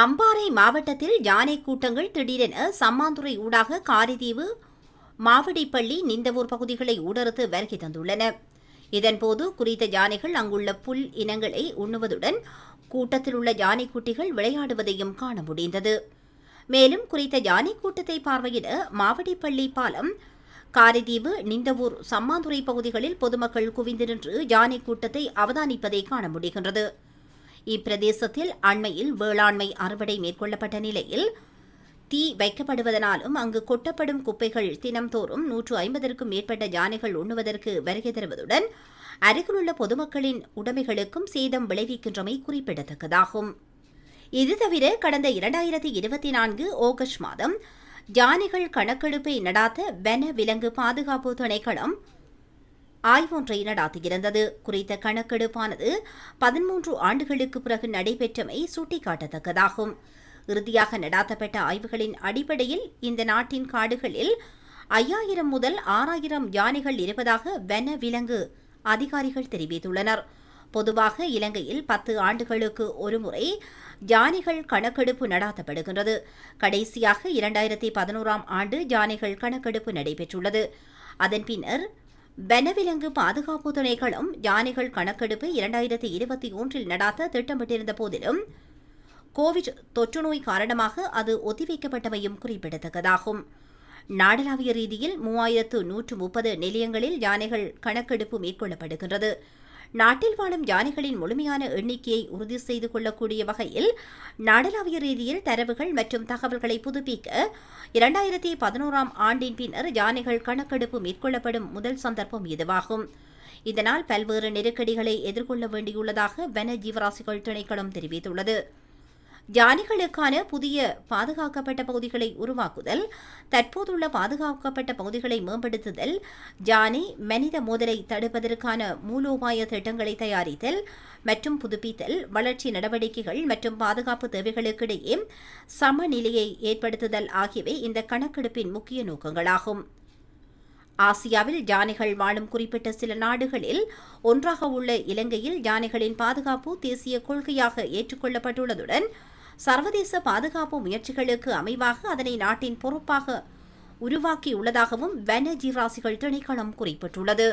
அம்பாறை மாவட்டத்தில் யானை கூட்டங்கள் திடீரென சம்மாந்துறை ஊடாக காரிதீவு மாவடிப்பள்ளி நிந்தவூர் பகுதிகளை ஊடறுத்து வருகை தந்துள்ளன. இதன்போது குறித்த யானைகள் அங்குள்ள புல் இனங்களை உண்ணுவதுடன் கூட்டத்தில் உள்ள யானை குட்டிகள் விளையாடுவதையும் காண முடிந்தது. மேலும் குறித்த யானை கூட்டத்தை பார்வையிட மாவடிப்பள்ளி பாலம் காரிதீவு நிந்தவூர் சம்மாந்துறை பகுதிகளில் பொதுமக்கள் குவிந்து நின்று யானை கூட்டத்தை அவதானிப்பதை காண முடிகின்றது. இப்பிரதேசத்தில் அண்மையில் வேளாண்மை அறுவடை மேற்கொள்ளப்பட்ட நிலையில் தீ வைக்கப்படுவதனாலும் அங்கு கொட்டப்படும் குப்பைகள் தினம்தோறும் நூற்று ஐம்பதற்கும் மேற்பட்ட யானைகள் உண்ணுவதற்கு வருகை தருவதுடன் அருகிலுள்ள பொதுமக்களின் உடைமைகளுக்கும் சேதம் விளைவிக்கின்றமை குறிப்பிடத்தக்கதாகும். இது தவிர கடந்த இரண்டாயிரத்தி இருபத்தி நான்கு ஆகஸ்ட் மாதம் யானைகள் கணக்கெடுப்பை நடாத்த வன விலங்கு பாதுகாப்பு திணைக்களம் ஆய்வொன்றை நடாத்தியிருந்தது குறித்த கணக்கெடுப்பானது பதிமூன்று ஆண்டுகளுக்கு பிறகு நடைபெற்றமை சுட்டிக்காட்டத்தக்கதாகும். இறுதியாக நடாத்தப்பட்ட ஆய்வுகளின் அடிப்படையில் இந்த நாட்டின் காடுகளில் ஐயாயிரம் முதல் ஆறாயிரம் யானைகள் இருப்பதாக வன விலங்கு அதிகாரிகள் தெரிவித்துள்ளனர். பொதுவாக இலங்கையில் பத்து ஆண்டுகளுக்கு ஒருமுறை யானைகள் கணக்கெடுப்பு நடாத்தப்படுகின்றது. கடைசியாக இரண்டாயிரத்தி பதினோராம் ஆண்டு யானைகள் கணக்கெடுப்பு நடைபெற்றுள்ளது. அதன் பின்னர் வனவிலங்கு பாதுகாப்பு துணைகளும் யானைகள் கணக்கெடுப்பு இரண்டாயிரத்தி இருபத்தி ஒன்றில் நடாத்த திட்டமிட்டிருந்த போதிலும் கோவிட் தொற்றுநோய் காரணமாக அது ஒத்திவைக்கப்பட்டமையும் குறிப்பிடத்தக்கதாகும். நாடளாவிய ரீதியில் மூவாயிரத்து நூற்று முப்பது நிலையங்களில் யானைகள் கணக்கெடுப்பு மேற்கொள்ளப்படுகின்றது. நாட்டில் வாழும் யானைகளின் முழுமையான எண்ணிக்கையை உறுதி செய்து கொள்ளக்கூடிய வகையில் நாடளாவிய ரீதியில் தரவுகள் மற்றும் தகவல்களை புதுப்பிக்க இரண்டாயிரத்தி பதினோராம் ஆண்டின் பின்னர் யானைகள் கணக்கெடுப்பு மேற்கொள்ளப்படும் முதல் சந்தர்ப்பம் இதுவாகும். இதனால் பல்வேறு நெருக்கடிகளை எதிர்கொள்ள வேண்டியுள்ளதாக வன ஜீவராசிகள் திணைக்களம் தெரிவித்துள்ளது. யானைகளுக்கான புதிய பாதுகாக்கப்பட்ட பகுதிகளை உருவாக்குதல் தற்போதுள்ள பாதுகாக்கப்பட்ட பகுதிகளை மேம்படுத்துதல் யானை மனித மோதலை தடுப்பதற்கான மூலோபாய திட்டங்களை தயாரித்தல் மற்றும் புதுப்பித்தல் வளர்ச்சி நடவடிக்கைகள் மற்றும் பாதுகாப்பு தேவைகளுக்கிடையே சமநிலையை ஏற்படுத்துதல் ஆகியவை இந்த கணக்கெடுப்பின் முக்கிய நோக்கங்களாகும். ஆசியாவில் யானைகள் வாழும் குறிப்பிட்ட சில நாடுகளில் ஒன்றாக உள்ள இலங்கையில் யானைகளின் பாதுகாப்பு தேசிய கொள்கையாக ஏற்றுக்கொள்ளப்பட்டுள்ளதுடன் சர்வதேச பாதுகாப்பு முயற்சிகளுக்கு அமைவாக அதனை நாட்டின் பொறுப்பாக உருவாக்கியுள்ளதாகவும் வன ஜீவராசிகள் திணைக்களம் குறிப்பிட்டுள்ளது.